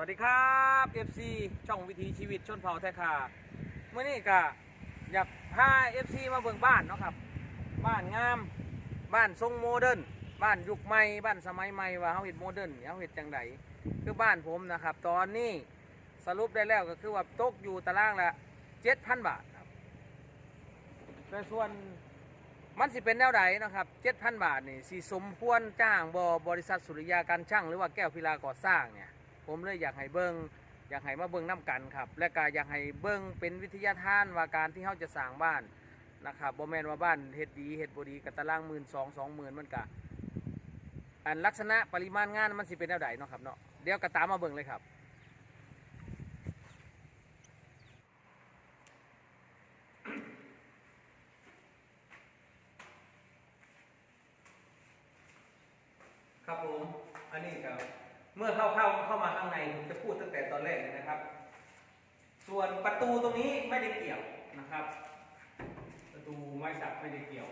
วัสดีครับ FC ช่องวิถีชีวิตชนเผ่าแท้คาเมื่อนี้ก็อยากพา FC มาเบิ่งบ้านเนาะครับ บ้านงาม บ้านทรงโมเดิร์น บ้านยุคใหม่ บ้านสมัยใหม่ว่าเฮาเฮ็ดโมเดิร์นเฮาเฮ็ดจังไดคือบ้านผมนะครับ ตอนนี้สรุปได้แล้วก็คือว่าตกอยู่ตารางละ7,000บาทครับแต่ส่วนมันสิเป็นแนวใดนะครับ7,000บาทนี่สิสมควรจ้างบบริษัทสุริยาการช่างหรือว่าแก้วพิลาก่อสร้างเนี่ย ผมเลยอยากให้เบิงอยากให้มาเบิงน้ำกันครับ และก็อยากให้เบิงเป็นวิทยาทานว่าการที่เขาจะสร้างบ้านนะครับบ่แมนว่าบ้านเฮ็ดดีเฮ็ดบ่ดีกับตารางหมื่นสองสองหมื่นมันกะอันลักษณะปริมาณงานมันสิเป็นแนวใดเนาะครับเนาะเดี๋ยวก็ตามมาเบิงเลยครับครับผมอันนี้ครับ เมื่อเข้าเข้าเข้ามาข้างในผมจะพูดตั้งแต่ตอนแรกเลยนะครับ ส่วนประตูตรงนี้ไม่ได้เกี่ยวนะครับ ประตูไม้สักไม่ได้เกี่ยว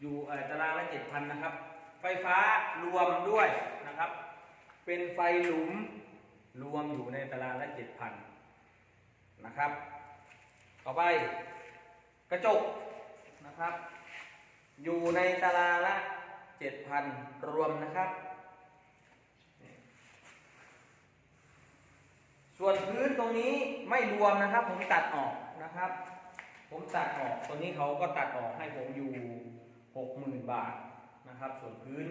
อยู่เอ่อตารางละเจ็ดพันนะครับ ไฟฟ้ารวมด้วยนะครับ เป็นไฟหลุมรวมอยู่ในตารางละเจ็ดพันนะครับ ต่อไปกระจกนะครับ อยู่ในตารางละเจ็ดพันรวมนะครับ ส่วนพื้นตรงนี้ไม่รวมนะครับ ผมตัดออกนะครับ ผมตัดออกตรงนี้เขาก็ตัดออกให้ผมอยู่หกหมื่นบาทนะครับ ส่วนพื้น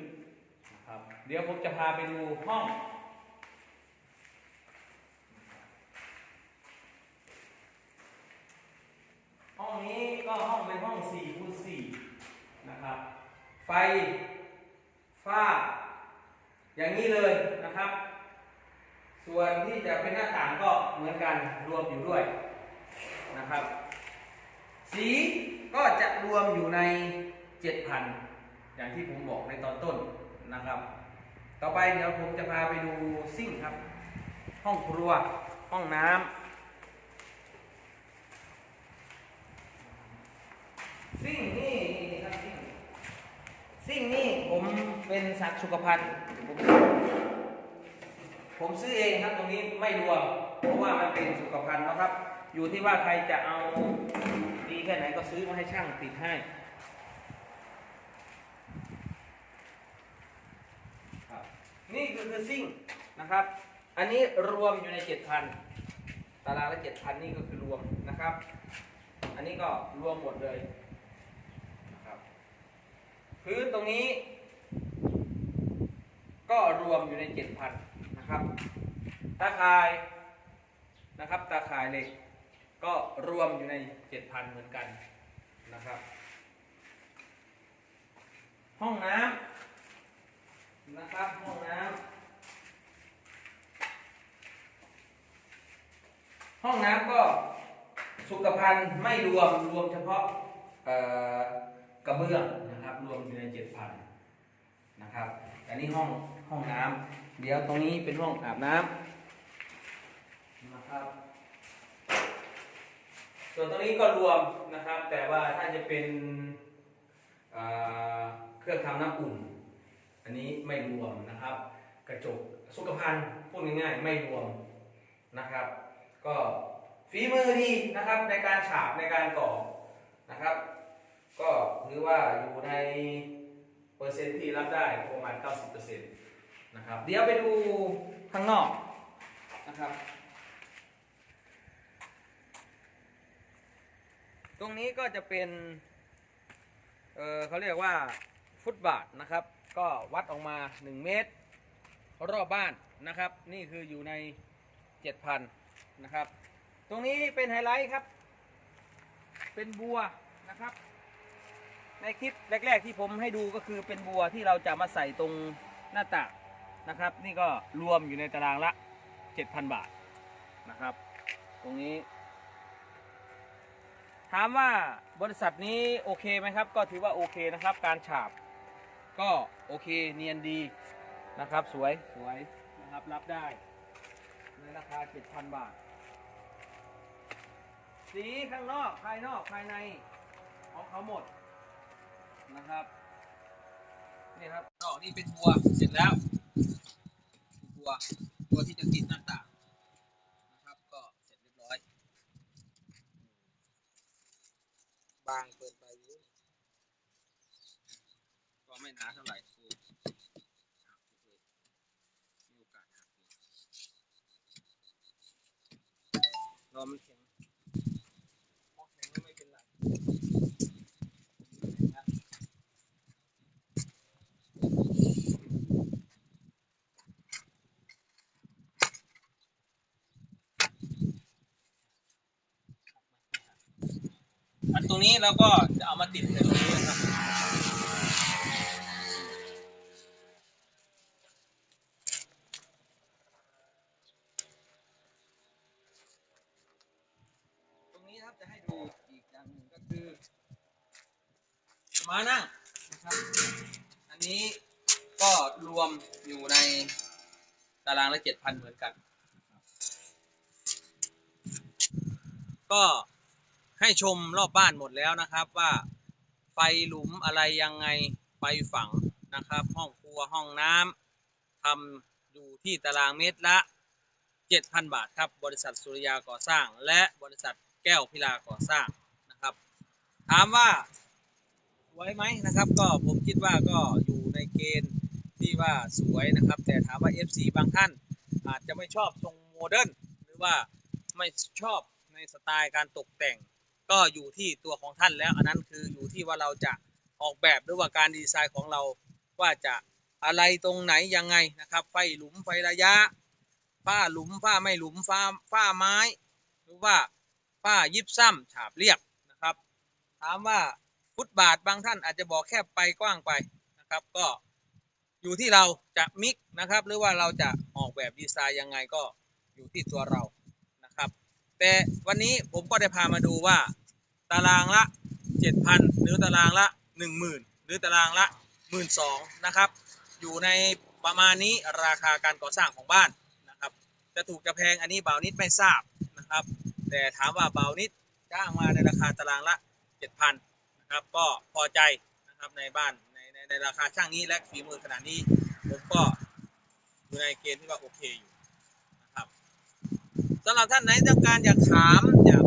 นะครับ เดี๋ยวผมจะพาไปดูห้องห้องนี้ก็ห้องเป็นห้อง4คูณ4นะครับ ไฟฟ้า อย่างนี้เลยนะครับ ส่วนที่จะเป็นหน้าต่างก็เหมือนกันรวมอยู่ด้วยนะครับ สีก็จะรวมอยู่ใน 7,000 อย่างที่ผมบอกในตอนต้นนะครับ ต่อไปเดี๋ยวผมจะพาไปดูซิ่งครับ ห้องครัวห้องน้ำซิ่งนี่นี่ครับซิ่งซิ่งนี่ผมเป็นสัตว์สุขภัณฑ์ผม ผมซื้อเองครับตรงนี้ไม่รวม เพราะว่ามันเป็นสุขภัณฑ์นะครับ อยู่ที่ว่าใครจะเอาดีแค่ไหนก็ซื้อมาให้ช่างติดให้ครับนี่คือคือซิ่งนะครับ อันนี้รวมอยู่ใน7,000ตารางละ7,000นี่ก็คือรวมนะครับ อันนี้ก็รวมหมดเลยนะครับพื้นตรงนี้ ก็รวมอยู่ใน7,000นะครับ ตาข่ายนะครับ ตาข่ายเหล็กก็รวมอยู่ใน 7,000 เหมือนกันนะครับ ห้องน้ำนะครับ ห้องน้ำห้องน้ำก็สุขภัณฑ์ไม่รวมรวมเฉพาะกระเบื้องนะครับ รวมอยู่ใน 7,000 นะครับอันนี้ห้อง ห้องน้ำเดี๋ยวตรงนี้เป็นห้องอาบน้ำนะครับ ส่วนตรงนี้ก็รวมนะครับ แต่ว่าถ้าจะเป็นเครื่องทำน้ำอุ่น อันนี้ไม่รวมนะครับ กระจกสุขภัณฑ์พูดง่ายๆ ไม่รวมนะครับ ก็ฝีมือดีนะครับในการฉาบในการก่อนะครับ ก็ถือว่าอยู่ในเปอร์เซ็นต์ที่รับได้ประมาณ 90% นะครับ เดี๋ยวไปดูข้างนอกนะครับ ตรงนี้ก็จะเป็นเออเขาเรียกว่าฟุตบาทนะครับ ก็วัดออกมา 1 เมตร รอบบ้านนะครับ นี่คืออยู่ใน 7,000 นะครับ ตรงนี้เป็นไฮไลท์ครับ เป็นบัวนะครับ ในคลิปแรก ๆ ที่ผมให้ดูก็คือเป็นบัวที่เราจะมาใส่ตรงหน้าต่าง นะครับ นี่ก็รวมอยู่ในตารางละ 7,000 บาทนะครับ ตรงนี้ ถามว่าบริษัทนี้โอเคไหมครับ ก็ถือว่าโอเคนะครับ การฉาบ ก็โอเคเนียนดีนะครับ สวยสวยนะครับ รับได้ในราคา 7,000 บาท สีข้างนอกภายนอกภายในของเขาหมดนะครับ นี่ครับดอกนี่เป็นบัวเสร็จแล้วบัวตัวที่จะติดหน้าต่างนะครับก็เสร็จเรียบร้อยบางเกินไปก็ไม่หนาเท่าไหร่เลยมีโอกาสรอมันแข็งพอแข็งก็ไม่เป็นไรอัน ตรงนี้เราก็จะเอามาติดในตรงนี้นะครับตรงนี้นะครับจะให้ดูอีกอย่างหนึ่งก็คือมานั่งนะครับอันนี้ก็รวมอยู่ในตารางละเจ็ดพันเหมือนกัน ก็ ให้ชมรอบบ้านหมดแล้วนะครับว่าไฟหลุมอะไรยังไงไฟฝังนะครับ ห้องครัวห้องน้ำทำอยู่ที่ตารางเมตรละ 7,000 บาทครับ บริษัทสุริยาก่อสร้าง และบริษัทแก้วพิลาก่อสร้างนะครับ ถามว่าสวยไหมนะครับ ก็ผมคิดว่าก็อยู่ในเกณฑ์ที่ว่าสวยนะครับ แต่ถามว่า FC บางท่านอาจจะไม่ชอบทรงโมเดิร์นหรือว่าไม่ชอบในสไตล์การตกแต่ง ก็อยู่ที่ตัวของท่านแล้ว อันนั้นคืออยู่ที่ว่าเราจะออกแบบหรือว่าการดีไซน์ของเราว่าจะอะไรตรงไหนยังไงนะครับไฟหลุมไฟระยะฝ้าหลุมฝ้าไม่หลุมฝ้าฝ้าไม้ หรือว่าฝ้ายิบซ้ำฉาบเรียบนะครับ ถามว่าฟุตบาทบางท่านอาจจะบอกแคบไปกว้างไปนะครับ ก็อยู่ที่เราจะมิกนะครับ หรือว่าเราจะออกแบบดีไซน์ยังไงก็อยู่ที่ตัวเรา แต่วันนี้ผมก็ได้พามาดูว่า ตารางละ 7,000 หรือตารางละ 10,000 หรือตารางละ 12,000นะครับ อยู่ในประมาณนี้ราคาการก่อสร้างของบ้านนะครับ จะถูกจะแพงอันนี้เบานิดไม่ทราบนะครับ แต่ถามว่าเบานิดจ้างมาในราคาตารางละ 7,000นะครับก็พอใจนะครับในบ้านในในในราคาช่างนี้และฝีมือขนาดนี้ผมก็อยู่ในเกณฑ์ที่ว่าโอเคอยู่ สำหรับท่านไหนต้องการอยากถามอยาก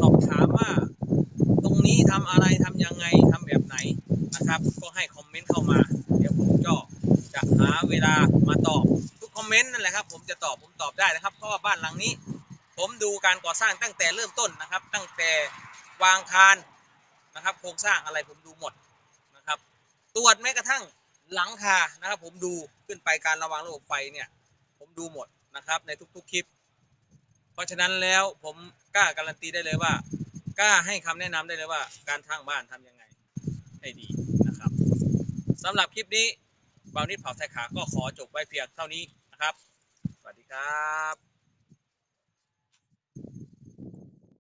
สอบถามว่า ตรงนี้ทำอะไรทำยังไงทำแบบไหนนะครับ ก็ให้คอมเมนต์เข้ามา เดี๋ยวผมก็จะหาเวลามาตอบทุกคอมเมนต์นั่นแหละครับ ผมจะตอบผมตอบได้นะครับ เพราะว่าบ้านหลังนี้ ผมดูการก่อสร้างตั้งแต่เริ่มต้นนะครับ ตั้งแต่วางคานนะครับ โครงสร้างอะไรผมดูหมดนะครับตรวจแม้กระทั่งหลังคานะครับ ผมดูขึ้นไปการระวางระบบไฟเนี่ย ผมดูหมดนะครับ ในทุก ๆ คลิป เพราะฉะนั้นแล้วผมกล้าการันตีได้เลยว่ากล้าให้คำแนะนำได้เลยว่า การทางบ้านทำยังไงให้ดีนะครับสำหรับคลิปนี้บาวนิดเผาไทยขาก็ขอจบไว้เพียงเท่านี้นะครับ สวัสดีครับ